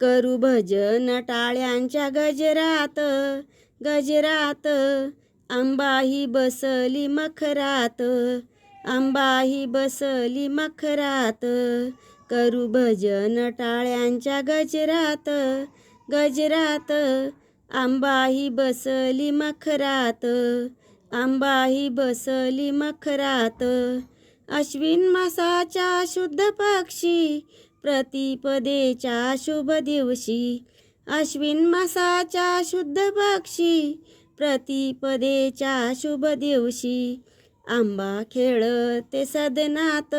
करू भजन टाळ्यांच्या गजरात गजरात. आंबाही बसली मखरात आंबाही बसली मखरात. करू भजन टाळ्यांच्या गजरात गजरात. आंबाही बसली मखरात आंबाही बसली मखरात. अश्विन मासाच्या शुद्ध पक्षी प्रतिपदेच्या शुभ दिवशी अश्विन मासाच्या शुद्ध पक्षी प्रतिपदेच्या शुभ दिवशी आंबा खेळते सदनात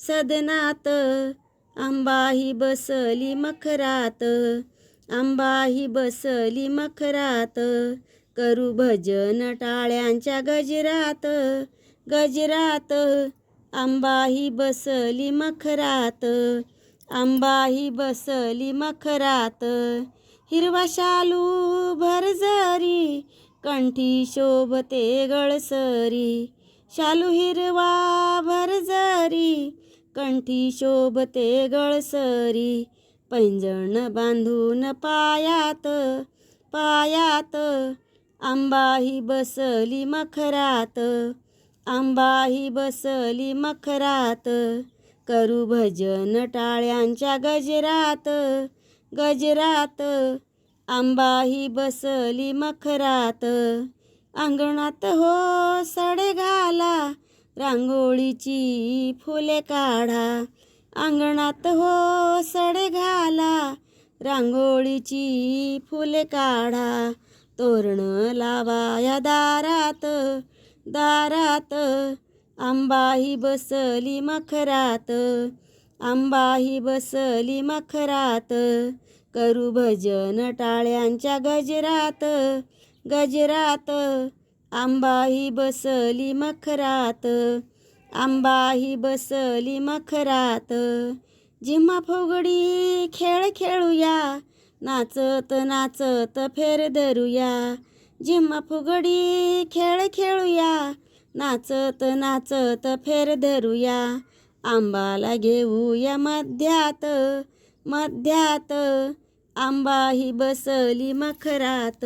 सदनात आंबाही बसली मखरात आंबाही बसली मखरात करू भजन टाळ्यांच्या गजरात गजरात आंबाही बसली मखरात आंबाही बसली मखरात. हिरवा शालू भरजरी कंठी शोभते गळसरी. शालू हिरवा भरजरी कंठी शोभते गळसरी. पैंजण बांधून पायात पायात आंबाही बसली मखरात. आंबाही बसली मखरात. करू भजन टाळ्यांच्या गजरात गजरात. आंबाही बसली मखरात. अंगणात हो सडे घाला रांगोळीची फुले काढा. अंगणात हो सडे घाला रांगोळीची फुले काढा. तोरण लावा या दारात दारात. आंबाही बसली मखरात आंबाही बसली मखरात करू भजन टाळ्यांच्या गजरात गजरात. आंबाही बसली मखरात आंबाही बसली मखरात. जिम्मा फुगडी खेळ खेळूया नाचत नाचत फेर धरूया. जिम्मा फुगडी खेळ खेळूया नाचत नाचत फेर धरूया. आंबाला घेऊया मध्यात मध्यात. आंबा ही बसली मखरात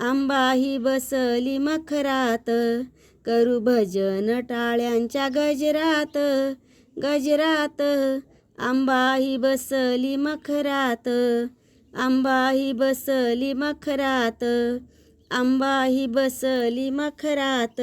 आंबा ही बसली मखरात. करू भजन टाळ्यांच्या गजरात गजरात. आंबा ही बसली मखरात आंबा ही बसली मखरात. आंबाही बसली मखरात.